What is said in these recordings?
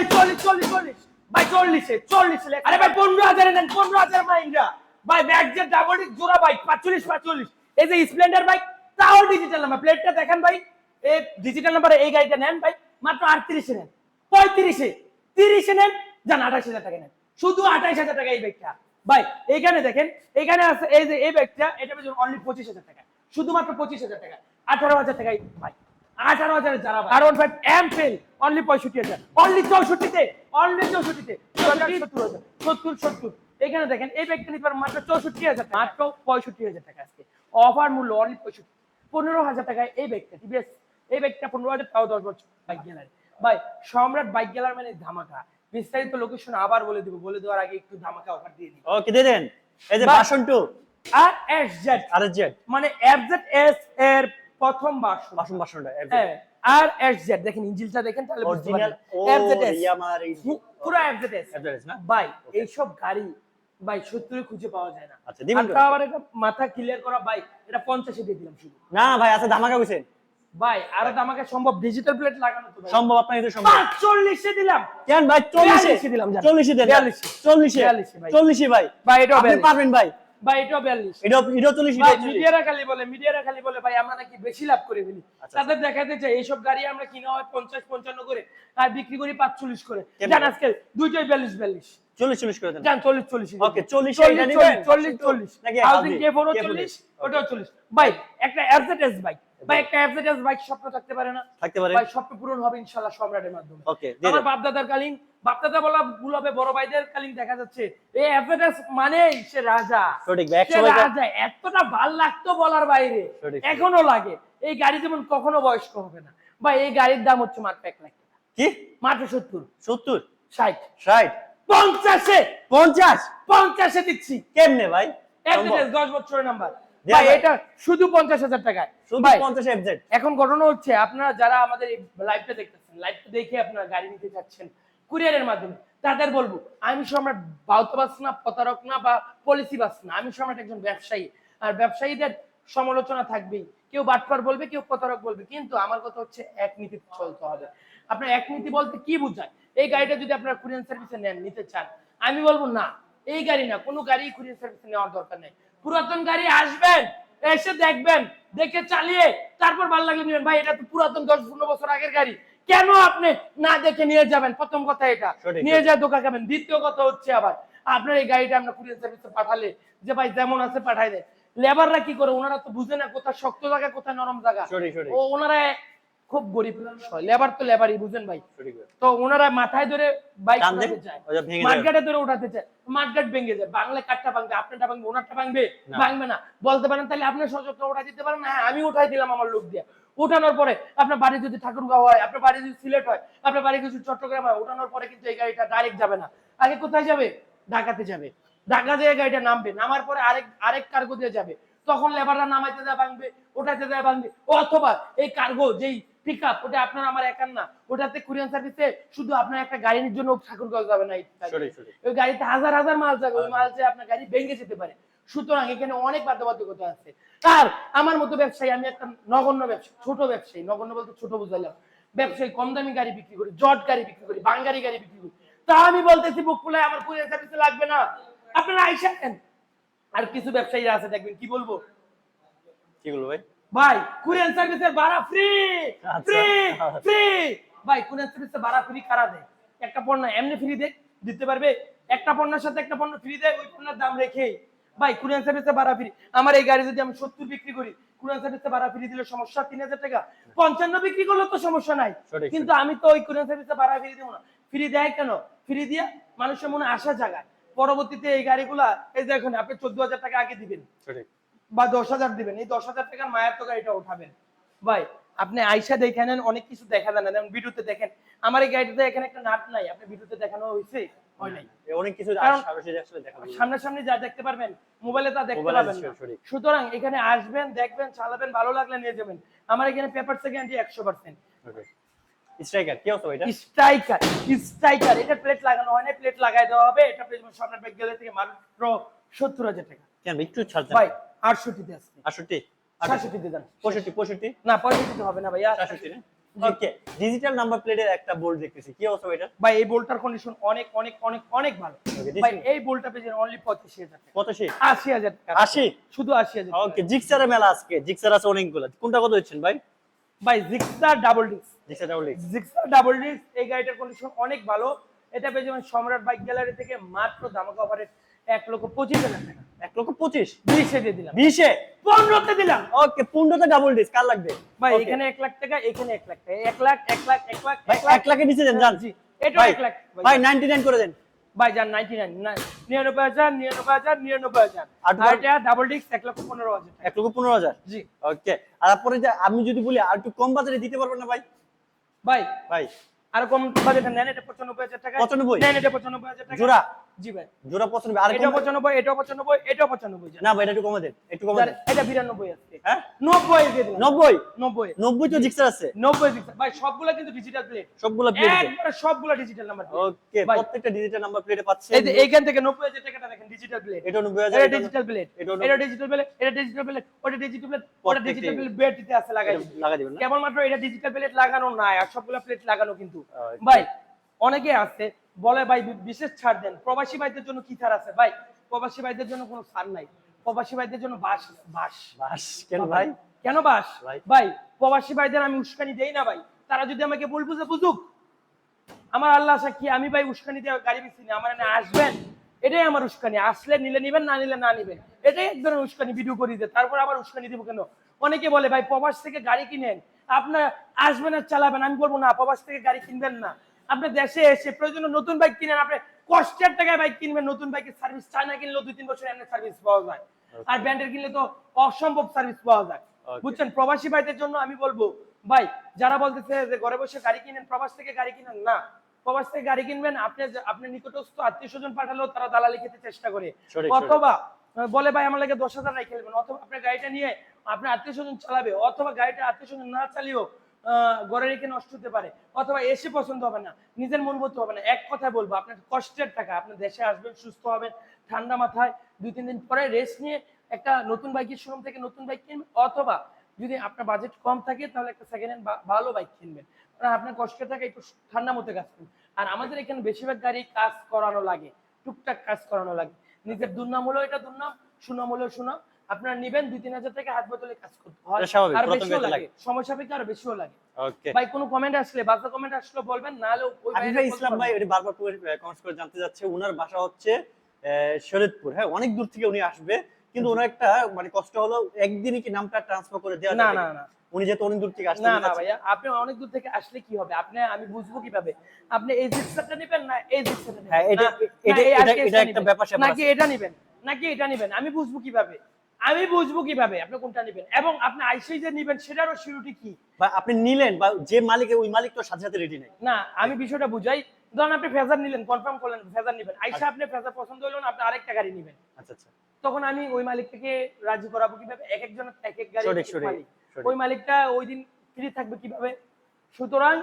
চল্লিশ চল্লিশ চল্লিশ চল্লিশ। ভাই, চল্লিশে চল্লিশে আরে ভাই, পনেরো হাজারে নেন, পনেরো হাজার মাইন্ডা ভাই, ব্যাগ ডাবল জোড়া বাইক পাঁচচল্লিশ পাঁচচল্লিশ। এই যে স্প্লেন্ডার বাইক তাও ডিজিটাল নাম্বার প্লেটটা দেখেন, ভাই, এই ডিজিটাল নাম্বারে এই গাড়িটা নেন, ভাই, মাত্র আটত্রিশে নেন। পঁয়ত্রিশে, তিরিশে নেন যান আঠাশ হাজার টাকা নেন। শুধু আঠাইশ হাজার টাকা এই ব্যাগটা। ভাই, এইখানে দেখেন এখানে আছে, এই যে, এই ব্যাগটা এটা অনলি পঁচিশ হাজার টাকা। শুধুমাত্র পঁচিশ হাজার টাকা। আঠারো হাজার টাকা এই ভাই। আঠারো হাজার যারা আর ওয়ান ফাইভ এম ফেল অনলি পঁয়ষট্টি হাজার। অনলি চৌষট্টিতে অনলি চৌষট্টিতে। সত্তর হাজার সত্তর সত্তর। এখানে দেখেন এই ব্যাগটা নিতে মাত্র চৌষট্টি হাজার টাকা। মাত্র পঁয়ষট্টি হাজার টাকা আজকে। অফার মূল্য অনলি পঁয়ষট্টি। পনেরো হাজার টাকায় এই ব্যাগটা টিভিএস এই ব্যাগটা পনেরো হাজার তাও দশ বছর। Bike gallery. ভাই সম্রাট বাইক গ্যালার মানে ধামাকা। বিস্তারিত লোকেশন আবার বলে দিব। বলে দেওয়ার আগে একটু ধামাকা অফার দিয়ে দিই। ওকে দিয়ে দেন। এই যে বাসন টু আর এস জেড আর জেড মানে এফজেড এস এর প্রথম বাসন। বাসন বাসনটা হ্যাঁ আর এস জেড দেখেন ইঞ্জিনটা দেখেন তাহলে অরিজিনাল পারবেন এফজেড এস। পুরো এফজেড এস। FZS না? ভাই এইসব গাড়ি ভাই সত্যি খুঁজে পাওয়া যায় না। আচ্ছা, দিবেন তো? আবার এটা মাথা ক্লিয়ার করা ভাই এটা পঞ্চাশে দিয়ে দিলাম শুধু। না ভাই আছে ধামাকা কইছেন ভাই আরও আমাকে সম্ভব ডিজিটাল প্লেট লাগানো তো ভাই। সম্ভব আপনার এটা সম্ভব। চল্লিশে দিলাম। কেন ভাই চল্লিশে? বিয়াল্লিশে দিলাম, জান। চল্লিশে দেন। বিয়াল্লিশে। চল্লিশে। বিয়াল্লিশে ভাই। চল্লিশে ভাই। ভাই এটাও আপনি পারবেন ভাই। এটাও বিয়াল্লিশ। চল্লিশ মিডিয়ারা খালি বলে মিডিয়ারা খালি বলে ভাই আমরা নাকি বেশি লাভ করে ফেলি। আচ্ছা। তাদের দেখাতে চাই এইসব গাড়ি আমরা কিনা হয় পঞ্চাশ পঞ্চান্ন করে আর বিক্রি করি পাঁচচল্লিশ করে। জান আজকে দুইটাই বিয়াল্লিশ বিয়াল্লিশ। চল্লিশ চল্লিশ করে দেন। চল্লিশ চল্লিশ। Okay, 40 চল্লিশ চল্লিশ চল্লিশ নাকি হাউজিং হাউজিং? কে ফোরও চল্লিশ ওটাও চল্লিশ। ভাই একটা বাইক ভাই একটা অ্যাফজেটেস বাইক স্বপ্ন থাকতে পারে না। থাকতে পারে। ভাই স্বপ্ন পূরণ হবে ইনশাল্লাহ সম্রাটের মাধ্যমে। ওকে আমার বাপ দাদার কালীন বাপ বলা ভুল হবে বড় ভাইদের কালীন দেখা যাচ্ছে। এই অ্যাফজেটেস সে রাজা। সঠিক ভাই, সে একশো ভাই- রাজা এতটা ভালো লাগতো বলার বাইরে। এখনও লাগে। এই গাড়ি যেমন কখনো বয়স্ক হবে না। ভাই এই গাড়ির দাম হচ্ছে মাত্র এক লাখ কি? মাত্র সত্তর। সত্তর? ষাট। ষাট? পঞ্চাশে। পঞ্চাশ? পঞ্চাশে দিচ্ছি। কেমনে ভাই? দশ বছরের নাম্বার। ভাই এটা শুধু পঞ্চাশ হাজার টাকায়। শুধু পঞ্চাশ এখন ঘটনা হচ্ছে আপনারা যারা আমাদের এই লাইভটা দেখতেছেন লাইভটা দেখে আপনারা গাড়ি নিতে যাচ্ছেন কুরিয়ারের মাধ্যমে। তাদের বলব, আমি সম্রাট বাউতবাস না, প্রতারক না বা পলিসি বাস না, আমি সম্রাট একজন ব্যবসায়ী। আর ব্যবসায়ীদের সমালোচনা থাকবেই। কেউ বাটপার বলবে, কেউ প্রতারক বলবে, কিন্তু আমার কথা হচ্ছে এক নীতিতে চলতে হবে। আপনার এক নীতি বলতে কি বোঝায়? এই গাড়িটা যদি আপনারা কুরিয়ার সার্ভিসে নেন, নিতে চান, আমি বলব না। এই গাড়ি না, কোনো গাড়ি কুরিয়ার সার্ভিসে নেওয়ার দরকার নেই। পুরাতন গাড়ি আসবেন, এসে দেখবেন, দেখে চালিয়ে, তারপর ভালো লাগলে নেবেন। ভাই, এটা তো পুরাতন দশ পনেরো বছর আগের গাড়ি। কেন আপনি না দেখে নিয়ে যাবেন? প্রথম কথা এটা। নিয়ে যায় দোকান খাবেন দ্বিতীয় কথা হচ্ছে আবার আপনার এই গাড়িটা আমরা কুরিয়ার সার্ভিসে পাঠালে যে ভাই যেমন আছে পাঠাই দেয় লেবাররা কি করে? ওনারা তো বুঝে না কোথায় শক্ত জায়গা কোথায় নরম জায়গা। ও ওনারা খুব গরিব লেবার তো লেবারই বুঝেন ভাই। তো ওনারা মাথায় ধরে বাইক ওটা মাঠঘাটে ধরে উঠাতে চায়। মাঠঘাট ভেঙে যায়। বাংলা কাঠটা ভাঙবে আপনারটা ভাঙবে ওনারটা ভাঙবে। ভাঙবে না। বলতে পারেন তাহলে আপনার সযত্ন উঠাই দিতে পারেন। হ্যাঁ আমি উঠাই দিলাম আমার লোক দিয়ে। উঠানোর পরে আপনার বাড়ি যদি ঠাকুরগাঁও হয় আপনার বাড়ি যদি সিলেট হয় আপনার বাড়ি যদি চট্টগ্রাম হয় উঠানোর পরে কিন্তু এই গাড়িটা ডাইরেক্ট যাবে না। আগে কোথায় যাবে? ঢাকাতে যাবে। ঢাকা দিয়ে গাড়িটা নামবে। নামার পরে আরেক আরেক কার্গো দিয়ে যাবে। তখন লেবাররা নামাইতে দেয় ভাঙবে ওঠাতে দেয় ভাঙবে। অথবা এই কার্গো যেই পিক আপ ওটা আপনার আমার একার না। ওটাতে কুরিয়ান সার্ভিসে শুধু আপনার একটা গাড়ির জন্য ঠাকুরগাঁও যাবে না ওই গাড়িতে হাজার হাজার মাল যাবে। ওই মাল যে আপনার গাড়ি ভেঙে যেতে পারে। সুতরাং এখানে অনেক বাধ্যবাধকতা আছে। আর আমার মতো ব্যবসায়ী আমি একটা নগণ্য ব্যবসায়ী ছোট ব্যবসায়ী নগণ্য বলতে ছোট বুঝাইলাম। ব্যবসায়ী কম দামি গাড়ি বিক্রি করি জট গাড়ি বিক্রি করি বাঙ্গারি গাড়ি বিক্রি করি। তা আমি বলতেছি বুক ফুলায় আমার কুরিয়ার সার্ভিসে লাগবে না। আপনারা আইসা। আর কিছু ব্যবসায়ীরা আছে দেখবেন কি বলব? কি বলব ভাই? ভাই কুরিয়ার সার্ভিসের ভাড়া ফ্রি। ফ্রি ফ্রি ভাই কুরিয়ার সার্ভিসের ভাড়া ফ্রি কারা দেয়? একটা পণ্য এমনি ফ্রি দেয় দিতে পারবে। একটা পণ্যের সাথে একটা পণ্য ফ্রি দেয় ওই পণ্যের দাম রেখে ভাই কুরিয়ার সার্ভিসে ভাড়া ফ্রি? আমার এই গাড়ি যদি আমি সত্তর বিক্রি করি কুরিয়ার সার্ভিসে ভাড়া ফ্রি দিলে সমস্যা? তিন হাজার টাকা। পঞ্চান্ন বিক্রি করলে তো সমস্যা নাই। কিন্তু আমি তো ওই কুরিয়ার সার্ভিসে ভাড়া ফ্রি দেবো না। ফ্রি দেয় কেন? ফ্রি দিয়ে মানুষের মনে আশা জাগায়। পরবর্তীতে এই গাড়িগুলা এই দেখুন আপনি চোদ্দ হাজার টাকা আগে দিবেন। বা দশ হাজার দিবেন। এই দশ হাজার টাকার মায়ের তো গাড়িটা উঠাবেন। ভাই আপনি আইসা দেখে নেন অনেক কিছু দেখা যায় না। যেমন ভিডিওতে দেখেন আমার এই গাড়িটাতে এখানে একটা নাট নাই। আপনি ভিডিওতে দেখানো হয়েছে? হয় নাই। অনেক কিছু। সামনাসামনি যা দেখতে পারবেন মোবাইলে তা দেখতে পারবেন না। সুতরাং এখানে আসবেন দেখবেন চালাবেন ভালো লাগলে নিয়ে যাবেন। আমার এখানে পেপার সেকেন্ডই একশো পার্সেন্ট। স্ট্রাইকার কি অবস্থা এটা স্ট্রাইকার স্ট্রাইকার এটা প্লেট লাগানো হয় না প্লেট লাগাই দেওয়া হবে। এটা প্লেট সামনের ব্যাগ গেলে থেকে মাত্র সত্তর হাজার টাকা। কেন ভাই, একটু ছাড় ভাই আটষট্টিতে আসছে আটষট্টি? সাতষট্টিতে দেন পঁয়ষট্টি পঁয়ষট্টি? না পঁয়ষট্টিতে হবে না ভাইয়া। সাতষট্টি না ওকে ডিজিটাল নাম্বার প্লেটের একটা দেখতেছি। কি অবস্থা এটা ভাই এই বোল্টার কন্ডিশন অনেক অনেক অনেক অনেক ভালো। ভাই এই বোল্টটা পেয়েছেন অনলি পঁচাশি হাজার টাকা। কত সে আশি হাজার টাকা। আশি? শুধু আশি হাজার ওকে জিক্সারের মেলা আজকে। জিক্সার আছে অনেকগুলো। কোনটা কত হচ্ছেন ভাই? ভাই Gixxer double disc Gixxer double disc Gixxer double disc এই গাড়িটার কন্ডিশন অনেক ভালো। এটা পেয়ে সম্রাট বাইক গ্যালারি থেকে মাত্র দামাকা অফারের এক লক্ষ পঁচিশ হাজার টাকা। এক লক্ষ পঁচিশ? বিশে দিয়ে দিলাম। বিশে? পনেরোতে দিলাম। ওকে পনেরোতে ডাবল ডিস্ক কার লাগবে? ভাই এখানে এক লাখ টাকা এখানে এক লাখ টাকা। এক লাখ এক লাখ এক লাখ ভাই এক লাখে। নিচে দেন জান এটা এক লাখ। ভাই 99 করে দেন। ভাই যান নাইনটি নাইন নিরানব্বই হাজার নিরানব্বই হাজার নিরানব্বই হাজার। আর এটা ডাবল ডিস্ক এক লক্ষ পনেরো হাজার এক লক্ষ পনেরো হাজার? জি। ওকে আর তারপরে যে আমি যদি বলি আর একটু কম বাজারে দিতে পারবেন না ভাই? ভাই ভাই। আর কম বাজেটে নেন এটা পঁচানব্বই হাজার টাকা। 95? নেন এটা পঁচানব্বই হাজার টাকা। জোড়া? জি ভাই। জোড়া পছন্দ আর এটা কম- পঁচানব্বই এটাও পঁচানব্বই এটাও না ভাই এটা একটু কমে দেন একটু কমে দেন এটা বিরানব্বই আছে হ্যাঁ? নব্বই দিয়ে দিলাম। নব্বই? নব্বই। নব্বই তো জিক্সার আছে। নব্বই দিচ্ছে ভাই সবগুলা কিন্তু ডিজিটাল প্লেট সবগুলো প্লেট একবারে সবগুলা ডিজিটাল নাম্বার ওকে প্রত্যেকটা ডিজিটাল নাম্বার প্লেটে পাচ্ছেন। এই যে এইখান থেকে টাকাটা দেখেন ডিজিটাল প্লেট এটা এটা ডিজিটাল প্লেট এটা ডিজিটাল প্লেট এটা ডিজিটাল প্লেট ওটা ডিজিটাল প্লেট ওটা ডিজিটাল প্লেট বেড আছে লাগাই লাগা দিবেন কেবলমাত্র এটা ডিজিটাল প্লেট লাগানো নাই আর সবগুলা প্লেট লাগানো কিন্তু। ভাই অনেকে আছে বলে ভাই বিশেষ ছাড় দেন। প্রবাসী ভাইদের জন্য কি ছাড় আছে? ভাই প্রবাসী ভাইদের জন্য কোনো ছাড় নাই। প্রবাসী ভাইদের জন্য বাস বাস বাস কেন ভাই? কেন বাস ভাই। প্রবাসী ভাইদের আমি উস্কানি দেই না ভাই। তারা যদি আমাকে ভুল বুঝে বুঝুক। আমার আল্লাহ সাক্ষী আমি ভাই উস্কানি দিয়ে গাড়ি বেশি না আমার এনে আসবেন? এটাই আমার উস্কানি। আসলে নিলে নিবেন না নিলে না নিবেন। এটাই এক ধরনের উস্কানি ভিডিও করে দিতে তারপর আবার উস্কানি দিব কেন? অনেকে বলে ভাই প্রবাস থেকে গাড়ি কিনেন। আপনার আসবেন আর চালাবেন আমি বলব না প্রবাস থেকে গাড়ি কিনবেন না। আপনি দেশে এসে প্রয়োজনে নতুন বাইক কিনেন আপনি কষ্টের টাকায় বাইক কিনবেন নতুন বাইকের সার্ভিস চায়না কিনলেও দুই তিন বছর এমনি সার্ভিস পাওয়া যায়। আর ব্র্যান্ডের কিনলে তো অসম্ভব সার্ভিস পাওয়া যায়। বুঝছেন? প্রবাসী ভাইদের জন্য আমি বলব ভাই যারা বলতেছে যে ঘরে বসে গাড়ি কিনেন প্রবাস থেকে গাড়ি কিনেন না। প্রবাস থেকে গাড়ি কিনবেন আপনি আপনার নিকটস্থ আত্মীয় স্বজন পাঠালেও তারা দালালি খেতে চেষ্টা করে। অথবা বলে ভাই আমার লাগে দশ হাজার রাই খেলবেন। অথবা আপনার গাড়িটা নিয়ে আপনার আত্মীয় স্বজন চালাবে। অথবা গাড়িটা আত্মীয় স্বজন না চালিয়েও ঘরে রেখে নষ্ট হতে পারে। অথবা এসে পছন্দ হবে না। নিজের মন মতো হবে না। এক কথায় বলব, আপনার কষ্টের টাকা, আপনি দেশে আসবেন, সুস্থ হবেন, ঠান্ডা মাথায় দুই, তিন দিন পরে রেস্ট নিয়ে একটা নতুন বাইকের শোরুম থেকে নতুন বাইক কিনবেন। অথবা যদি আপনার বাজেট কম থাকে, তাহলে একটা সেকেন্ড হ্যান্ড ভালো বাইক কিনবেন। কারণ আপনার কষ্টের টাকা একটু ঠান্ডা মতো কাজ করুন আর আমাদের এখানে বেশিরভাগ গাড়ি কাজ করানো লাগে। টুকটাক কাজ করানো লাগে। নিজের দুর্নাম হলো এটা দুর্নাম, সুনাম হলো সুনাম। আপনারা নিবেন দুই তিন হাজার টাকা হাত বদলে কাজ করতে হয় আর বেশিও লাগে লাগে। সময় সাপেক্ষে আর বেশিও লাগে। ভাই কোনো কমেন্ট আসলে বাজে কমেন্ট আসলে বলবেন নাহলে ওই ভাই ইসলাম ভাই। বারবার কমেন্টস করে জানতে যাচ্ছে ওনার বাসা হচ্ছে আহ, শরীয়তপুর। হ্যাঁ অনেক দূর থেকে উনি আসবে কিন্তু ওনার একটা মানে কষ্ট হলো একদিনই কি নামটা ট্রান্সফার করে দেওয়া না না না। উনি যেহেতু অনেক দূর থেকে আসতে না না ভাইয়া আপনি অনেক দূর থেকে আসলে কি হবে? আপনি আমি বুঝব কীভাবে? আপনি এই জিক্সারটা নেবেন না এই জিক্সারটা নেবেন? হ্যাঁ, এটা- না- এটা- এটা- একটা ব্যাপার নাকি এটা নেবেন? নাকি এটা নেবেন? আমি বুঝব কীভাবে? আমি বুঝব কীভাবে? আপনি কোনটা নেবেন? এবং আপনি আইসি যে নেবেন সেটারও সিউরিটি কি? বা আপনি নিলেন বা যে মালিক ওই মালিক তো সাথে সাথে রেডি নাই। না আমি বিষয়টা বুঝাই। ধরুন আপনি ফেজার নিলেন কনফার্ম করলেন ফেজার নেবেন। আইসা আপনি ফেজার পছন্দ হলো না আপনি আরেকটা গাড়ি নেবেন। আচ্ছা আচ্ছা। তখন আমি ওই মালিক থেকে রাজি করাবো কীভাবে? এক একজনের এক এক গাড়ি এক এক সঠিক, মালিক। ওই মালিকটা ওই দিন ফ্রি থাকবে কীভাবে? সুতরাং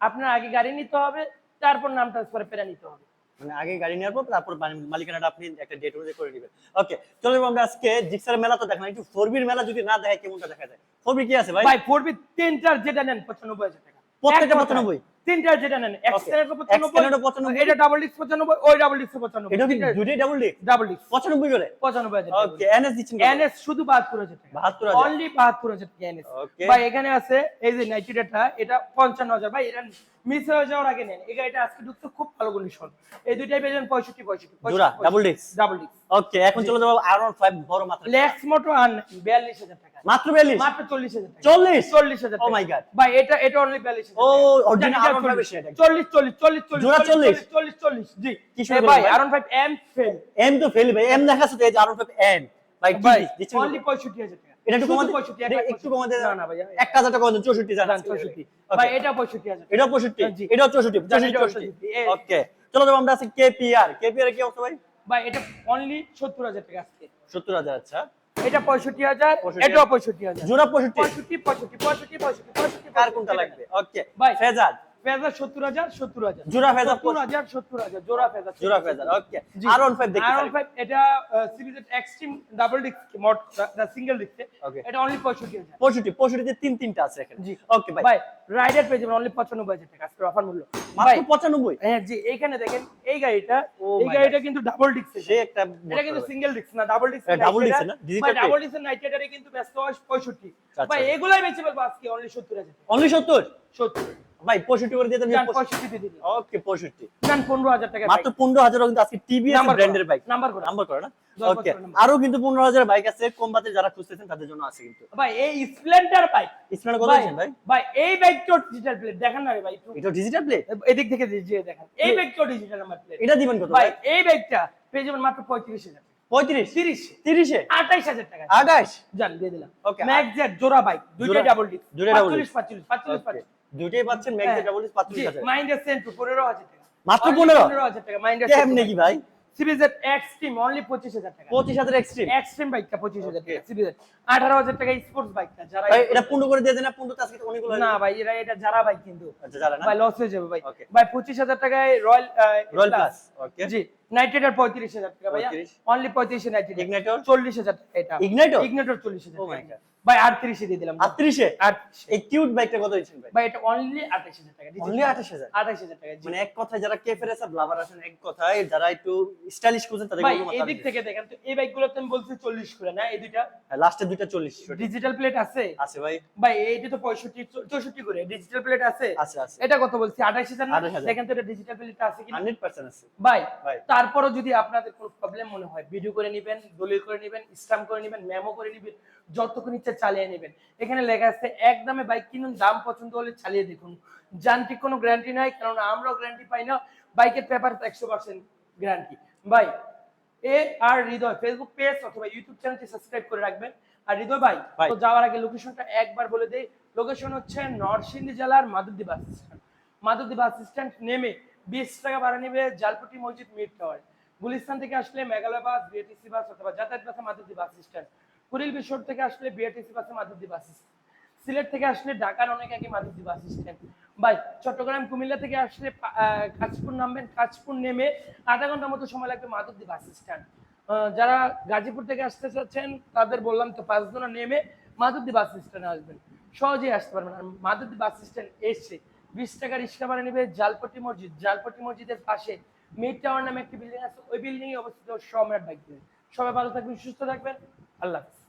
আপনার আগে গাড়ি নিতে হবে তারপর নাম ট্রান্সফারে পেরে নিতে হবে। মানে আগে গাড়ি নেওয়ার পর তারপর মালিকানাটা আপনি একটা ডেট অনুযায়ী করে নেবেন। ওকে চলো আমরা আজকে জিক্সার মেলা তো দেখলাম একটু ফোরবির মেলা যদি না দেখায় কেমনটা দেখা যায়? ফোরবি কি আছে ভাই? ভাই ফোরবি তিনটার যেটা নেন, পঁচানব্বই হাজার প্রত্যেকটা 95? তিনটার যেটা নেন এক্সটেলের পঁচানব্বই 95? এটা ডাবল ডিস্ক পঁচানব্বই ওই ডাবল ডিস্ক পঁচানব্বই। এটা কি দুটোই ডাবল ডিস্ক ডাবল ডিস্ক পঁচানব্বই করে? পঁচানব্বই হাজার ওকে এনএস দিচ্ছেন এনএস শুধু বাহাত্তর হাজার টাকা। 72,000 অনলি বাহাত্তর হাজার টাকা এনএস ভাই এখানে আছে এই যে নাইট্রিডেটা এটা পঞ্চান্ন হাজার। ভাই এটা মিস হয়ে যাওয়ার আগে নেন। এই গাড়িটা আজকে খুব ভালো কন্ডিশন এই দুইটাই পেয়ে যাবেন পঁয়ষট্টি পঁয়ষট্টি জোড়া, double disc? Double disc okay এখন চলে যাব আর ওয়ান বড় মাত্রা লেক্স মোটো আন বিয়াল্লিশ হাজার টাকা। মাত্র বিয়াল্লিশ? মাত্র চল্লিশ হাজার টাকা। চল্লিশ? চল্লিশ হাজার Oh my God. ভাই এটা এটা অনলি বিয়াল্লিশ ও, original R15 এর সেটা। চল্লিশ চল্লিশ চল্লিশ চল্লিশ জোড়া চল্লিশ? চল্লিশ? চল্লিশ জি কি শুরু ভাই করব ভাই? আর ফাইভ এম ফেল এম তো ফেলি ভাই। এম এই যে আর ওয়ান এম ভাই কি ভাই অনলি পঁয়ষট্টি হাজার টাকা। এটা একটু কমাতে এটা একটু কমাতে না না একটা হাজার টাকা কমাতে চৌষট্টি জান যান, চৌষট্টি। ভাই এটা পঁয়ষট্টি হাজার এটা পঁয়ষট্টি। জি। এটাও চৌষট্টি। যান, চৌষট্টি এটাও চৌষট্টি। 64 এ- ওকে চলো যাব আমরা আছি কেপিআর কেপিআর কি অবস্থা ভাই? ভাই এটা অনলি সত্তর হাজার টাকা আজকে। সত্তর হাজার আচ্ছা। এটা পঁয়ষট্টি হাজার 65 এটাও পঁয়ষট্টি হাজার। জোড়া পঁয়ষট্টি? পঁয়ষট্টি পঁয়ষট্টি পঁয়ষট্টি পঁয়ষট্টি পঁয়ষট্টি কার কোনটা লাগবে? ওকে ভাই। ফেজার ফেজার সত্তর হাজার সত্তর হাজার। জোড়া ফেজার সত্তর হাজার সত্তর হাজার জোড়া ফেজার জোড়া ফেজার ওকে। আর ফাইভ দেখতে আর। ফাইভ এটা সিরিজের extreme double disc mode single ডিস্কে. এটা অনলি পঁয়ষট্টি হাজার। পঁয়ষট্টি পঁয়ষট্টিতে তিন তিনটা আছে এখানে। জি। ওকে ভাই ভাই রাইডার পেয়ে যাবেন অনলি পঁচানব্বই হাজার টাকা আজকে অফার মূল্য। মাত্র পঁচানব্বই? হ্যাঁ জি এইখানে দেখেন এই গাড়িটা Oh এই গাড়িটা কিন্তু ডাবল ডিস্ক সে একটা এটা কিন্তু সিঙ্গেল ডিস্ক না ডাবল ডিস্ক এটা double disc না? ডাবল ডিস্ক নাইট রাইডারে কিন্তু ব্যস্ত হয় 65 আচ্ছা। ভাই এগুলাই বেচে ফেলব আজকে অনলি 70000 অনলি সত্তর? 70 ভাই পঁয়ষট্টি করে দিয়ে দেবেন জান 65 দিয়ে দিন ওকে পঁয়ষট্টি। জান 15000 টাকা মাত্র পনেরো হাজারও কিন্তু আজকে টিভিএস ব্র্যান্ডের বাইক নাম্বার করে। নাম্বার করে না? ওকে আরও কিন্তু পনেরো হাজার বাইক আছে কম বাজেট যারা খুঁজতেছেন তাদের জন্য আছে কিন্তু। ভাই এই স্প্লেন্ডার বাইক স্প্লেন্ডার কত দিচ্ছেন ভাই? ভাই এই বাইকটা ডিজিটাল প্লেট দেখেন না রে ভাই এটা ডিজিটাল প্লে এদিক থেকে যে দেখেন। এই বাইকটা ডিজিটাল নাম্বার প্লেট এটা দিবেন কত ভাই এই বাইকটা পেয়ে যাবেন মাত্র 35000 পঁয়ত্রিশ? 30 তিরিশে? 28000 টাকা। আঠাশ জান দিয়ে দিলাম। Okay, ম্যাক্স জেড বাইক দুইটা ডাবল ডিস্ক দুইটা double disc। 45 45 45 দুইটাই পাচ্ছেন ম্যাক্সে ডাবল পাঁচত্রিশ হাজার। মাইন্ডের সেন্টু 15000 টাকা। মাত্র 15? 15000 টাকা মাইন্ডের কেমনে কি ভাই? সিরিজের এক্সট্রিম অনলি 25000 টাকা। পঁচিশ হাজার এক্সট্রিম এক্সট্রিম বাইকটা 25000 টাকা সিরিজের 18000 টাকা স্পোর্টস বাইকটা যারা ভাই এটা পনেরো করে দিয়ে দেন না পনেরো তো আজকে অনেকগুলো না ভাই এরা এটা যারা বাইক কিন্তু। আচ্ছা যারা না? ভাই লস হয়ে যাবে ভাই. ভাই 25000 টাকায় রয়্যাল রয়্যাল প্লাস ওকে জি। নাইটেড আর 35000 টাকা ভাইয়া। 35 অনলি 35 নাইটেড Igniter? 40000 টাকা এটা। Igniter? ইগনিটর 40000 Oh my টাকা। God. ভাই 38 এ দিয়ে দিলাম। আটত্রিশে? এই কিউট বাইকটা কত দিচ্ছেন ভাই? ভাই এটা অনলি 28000 টাকা। Only 28,000? 28000 টাকা মানে এক কথায় যারা কেফের সব লাভার আছেন এক কথায় যারা একটু স্টাইলিশ খুঁজেন তাদের ভাই এই দিক থেকে দেখেন তো এই বাইকগুলো তো আমি বলছি 40 করে না? এই দুইটা? লাস্টে দুইটা চল্লিশ ডিজিটাল প্লেট আছে? আছে ভাই। ভাই এইটা তো 65 64 করে। ডিজিটাল প্লেট আছে? আছে আছে। এটা কত বলছি? 28000 না? 28,000 দেখেন তো এটা ডিজিটাল প্লেট আছে কি হান্ড্রেড পার্সেন্ট আছে। ভাই ভাই। তারপরও যদি আপনাদের কোনো প্রবলেম মনে হয় ভিডিও করে নেবেন দলিল করে নেবেন স্ট্যাম্প করে নেবেন মেমো করে নেবেন যতক্ষণ ইচ্ছা চালিয়ে নেবেন। এখানে লেখা আছে এক দামে বাইক কিনুন দাম পছন্দ হলে চালিয়ে দেখুন। যান্ত্রিক কোনো গ্যারান্টি নাই কারণ আমরাও গ্যারান্টি পাই না। বাইকের পেপার একশো পার্সেন্ট গ্যারান্টি ভাই এ আর হৃদয় ফেসবুক পেজ অথবা ইউটিউব চ্যানেলটি সাবস্ক্রাইব করে রাখবেন। আর হৃদয় ভাই ভাই। তো যাওয়ার আগে লোকেশনটা একবার বলে দেই। লোকেশন হচ্ছে নরসিংদী জেলার Madhabdi bus stand Madhabdi bus stand নেমে বিশ টাকা ভাড়া নেবে জালপুটি মসজিদ মিড টাওয়ার গুলিস্তান থেকে আসলে মেঘালয় বাস বিএটিসি বাস অথবা যাতায়াত বাসে মাধবদী বাস স্ট্যান্ড। কুড়িল বিশ্বর থেকে আসলে বিএটিসি বাসে মাধবদী বাস সিলেট থেকে আসলে ঢাকার অনেক আগে মাধবদী বাস স্ট্যান্ড। ভাই, চট্টগ্রাম, কুমিল্লা থেকে আসলে কাঁচপুর নামবেন, কাঁচপুর নেমে আধা ঘণ্টার মতো সময় লাগবে মাধবদী বাস স্ট্যান্ড। যারা গাজীপুর থেকে আসতে চাচ্ছেন, তাদের বললাম তো পাঁচজনা নেমে মাধবদী বাস স্ট্যান্ডে আসবেন। সহজেই আসতে পারবেন। আর বাস স্ট্যান্ড এসে বিশ টাকা রিক্সা ভাড়া নেবে জালপটি মসজিদ। জালপটি মসজিদের পাশে মিড টাওয়ার নামে একটি বিল্ডিং আছে। ওই বিল্ডিং অবস্থিত। সম্রাট বাইক সবাই ভালো থাকবেন, সুস্থ থাকবেন। আল্লাহ হাফেজ।